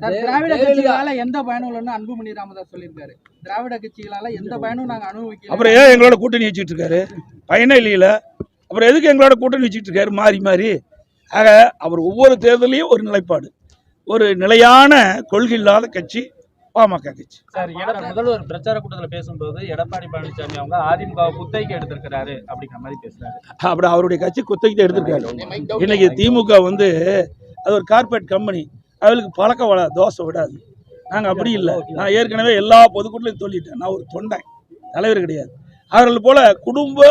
திராவிட கட்சிகளால எந்த பயனும் இல்லைன்னு அன்புமணி ராமதாஸ் சொல்லியிருக்காரு. திராவிட கட்சிகளால எந்த பயனும் நாங்க அனுபவிக்கல. அப்புறம் ஏன் எங்களோட கூட்டணி வச்சுட்டு இருக்காரு பயனே இல்லையில. அப்புறம் எதுக்கு எங்களோட கூட்டணி வச்சுட்டு இருக்காரு மாறி மாறி. ஆக அவர் ஒவ்வொரு தேர்தலையும் ஒரு நிலைப்பாடு. ஒரு நிலையான கொள்கை இல்லாத கட்சி பாமக கட்சி. சார் முதல்வர் பிரச்சார கூட்டத்துல பேசும்போது எடப்பாடி பழனிசாமி அவங்க அதிமுக குத்தகைக்கு எடுத்திருக்கிறாரு அப்படிங்கிற மாதிரி பேசுறாரு. அப்படி அவருடைய கட்சி குத்தகிட்ட எடுத்திருக்காரு. இன்னைக்கு திமுக வந்து அது ஒரு கார்பரேட் கம்பெனி அவளுக்கு பழக்க வள தோசை விடாது. நாங்கள் அப்படி இல்லை. நான் ஏற்கனவே எல்லா பொதுக்கூட்டிலையும் சொல்லிட்டேன். நான் ஒரு தொண்டை தலைவர் கிடையாது. அவர்கள் போல குடும்ப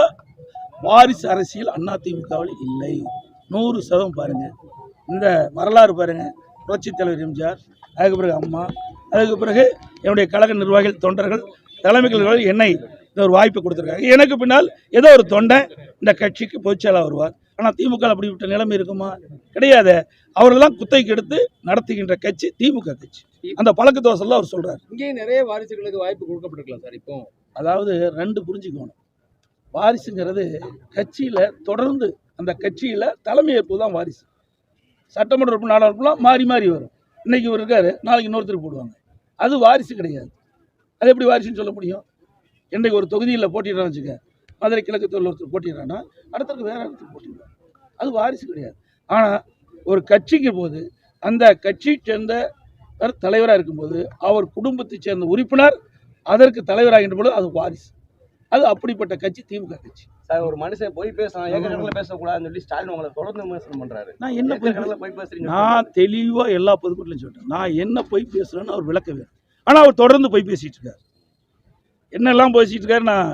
வாரிசு அரசியல் அண்ணா திமுகவில் இல்லை. நூறு சதம் பாருங்க. இந்த வரலாறு பாருங்க. புரட்சித் தலைவர் எம்ஜிஆர் அதுக்கு பிறகு அம்மா அதுக்கு பிறகு என்னுடைய கழக நிர்வாகிகள் தொண்டர்கள் தலைமைகள் என்னை இந்த ஒரு வாய்ப்பு கொடுத்துருக்காங்க. எனக்கு பின்னால் ஏதோ ஒரு தொண்டை இந்த கட்சிக்கு பொதுச்செயலாளர் வருவார். ஆனால் திமுக அப்படிப்பட்ட நிலைமை இருக்குமா? கிடையாது. அவர்களெல்லாம் குத்தைக்கு எடுத்து நடத்துகின்ற கட்சி திமுக கட்சி. அந்த பழக்க தோசைலாம் அவர் சொல்றாரு. இங்கேயும் நிறைய வாரிசுகளுக்கு வாய்ப்பு கொடுக்கப்பட்டிருக்கலாம் சார் இப்போ. அதாவது ரெண்டு புரிஞ்சுக்கணும். வாரிசுங்கிறது கட்சியில் தொடர்ந்து அந்த கட்சியில் தலைமையேற்பு தான் வாரிசு. சட்டமன்ற நாடாளுமன்றம் மாறி மாறி வரும். இன்னைக்கு இவர் இருக்காரு நாளைக்கு இன்னொருத்தருக்கு போடுவாங்க. அது வாரிசு கிடையாது. அது எப்படி வாரிசுன்னு சொல்ல முடியும்? இன்றைக்கு ஒரு தொகுதியில் போட்டிடுறான்னு வச்சுக்க மதுரை கிழக்கு தொழில் ஒருத்தர் போட்டிடுறான்னா அடுத்தருக்கு வேற இடத்துக்கு போட்டிடுறாங்க அது வாரிசு கிடையாது. ஆனால் ஒரு கட்சிக்கு போது அந்த கட்சியை சேர்ந்த தலைவராக இருக்கும்போது அவர் குடும்பத்தைச் சேர்ந்த உறுப்பினர் அதற்கு தலைவராகின்ற பொழுது அது வாரிசு. அது அப்படிப்பட்ட கட்சி திமுக கட்சி. சார் ஒரு மனுஷன் போய் பேசலாம் ஏக்கர் பேசக்கூடாதுன்னு சொல்லி ஸ்டாலின் உங்களை தொடர்ந்து விமர்சனம் பண்றாரு. நான் என்ன போய் போய் பேசுறீங்க? நான் தெளிவாக எல்லா பொதுக்கூட்டிலும் சொல்லிட்டேன் நான் என்ன போய் பேசுகிறேன்னு அவர் விளக்க வேணும் ஆனால் அவர் தொடர்ந்து போய் பேசிட்டு இருக்காரு. என்னெல்லாம் பேசிட்டு இருக்காரு நான்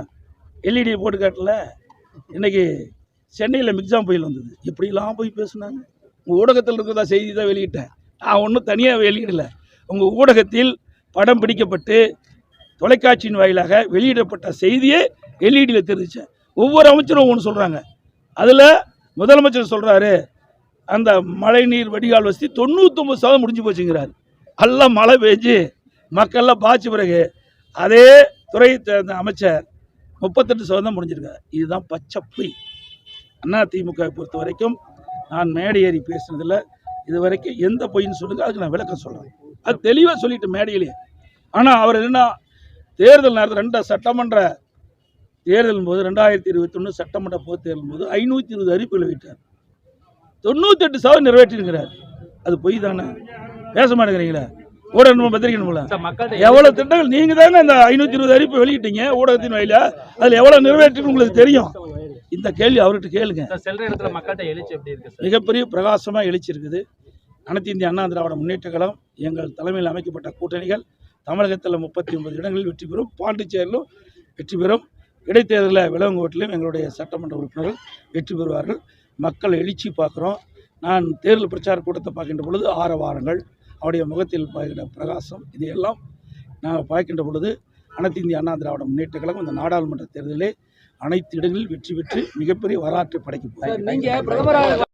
எல்இடி போட்டு காட்டல இன்னைக்கு சென்னையில் மிக்ஸாம் புயல் வந்தது. எப்படிலாம் போய் பேசுனாங்க? உங்கள் ஊடகத்தில் இருக்கிறதா செய்தி தான் வெளியிட்டேன். நான் ஒன்றும் தனியாக வெளியிடலை. உங்கள் ஊடகத்தில் படம் பிடிக்கப்பட்டு தொலைக்காட்சியின் வாயிலாக வெளியிடப்பட்ட செய்தியே எல்இடியில் தெரிவித்தேன் ஒவ்வொரு அமைச்சரும் ஒன்று சொல்கிறாங்க அதில் முதலமைச்சர் சொல்கிறாரு அந்த மழைநீர் வடிகால் வசதி தொண்ணூற்றொம்பது சதவீதம் முடிஞ்சு போச்சுங்கிறார். எல்லாம் மழை பெஞ்சு மக்கள்லாம் பாய்ச்சி பிறகு அதே துறை அமைச்சர் முப்பத்தெட்டு சதவீதம் முடிஞ்சிருக்காரு இதுதான் பச்சை பொய் அண்ணா திமுகவை பொறுத்த வரைக்கும் நான் மேடை ஏறி பேசுனதில் இது வரைக்கும் எந்த பொய்ன்னு சொல்லுங்க அதுக்கு நான் விளக்கம் சொல்கிறேன் அது தெளிவாக சொல்லிட்டு மேடையிலேயே ஆனால் அவர் என்ன தேர்தல் நேரத்தில் ரெண்டு சட்டமன்ற தேர்தல் போது ரெண்டாயிரத்தி இருபத்தொன்று சட்டமன்ற பொது தேர்தல் போது ஐநூற்றி இருபது அறிவிப்புகளை விட்டார் தொண்ணூத்தெட்டு சதவீதம் நிறைவேற்றிருக்கிறார். அது பொய் தானே? பேச மாட்டேங்கிறீங்களா? ஊடகம் பத்திரிக்கை மூலம் சார் மக்கள்கிட்ட எவ்வளவு திட்டங்கள்? நீங்க தானே அந்த ஐநூத்தி இருபது அறிவிப்பு வெளியிட்டீங்க ஊடகத்தின் வாயில அதுல எவ்வளவு நிறைவேற்றி உங்களுக்கு தெரியும். இந்த கேள்வி அவர்கிட்ட கேளுங்க. மிகப்பெரிய பிரகாசமா எழுச்சி இருக்குது அனைத்து இந்திய அண்ணா திராவிட முன்னேற்ற கழகம் எங்கள் தலைமையில் அமைக்கப்பட்ட கூட்டணிகள் தமிழகத்தில் முப்பத்தி ஒன்பது இடங்களில் வெற்றி பெறும் பாண்டிச்சேரியிலும் வெற்றி பெறும் இடைத்தேர்தலில் விலங்கோட்டிலும் எங்களுடைய சட்டமன்ற உறுப்பினர்கள் வெற்றி பெறுவார்கள். மக்கள் எழுச்சி பார்க்குறோம். நான் தேர்தல் பிரச்சார கூட்டத்தை பார்க்கின்ற பொழுது ஆரவாரங்கள். அவருடைய முகத்தில் பார்க்கிற பிரகாசம் இதையெல்லாம் நாங்கள் பார்க்கின்ற பொழுது அனைத்து இந்திய அண்ணா திராவிட முன்னேற்ற கழகம் இந்த நாடாளுமன்ற தேர்தலிலே அனைத்து இடங்களில் வெற்றி பெற்று மிகப்பெரிய வரலாற்றை படைக்க போகிறோம் நீங்க பிரதமராக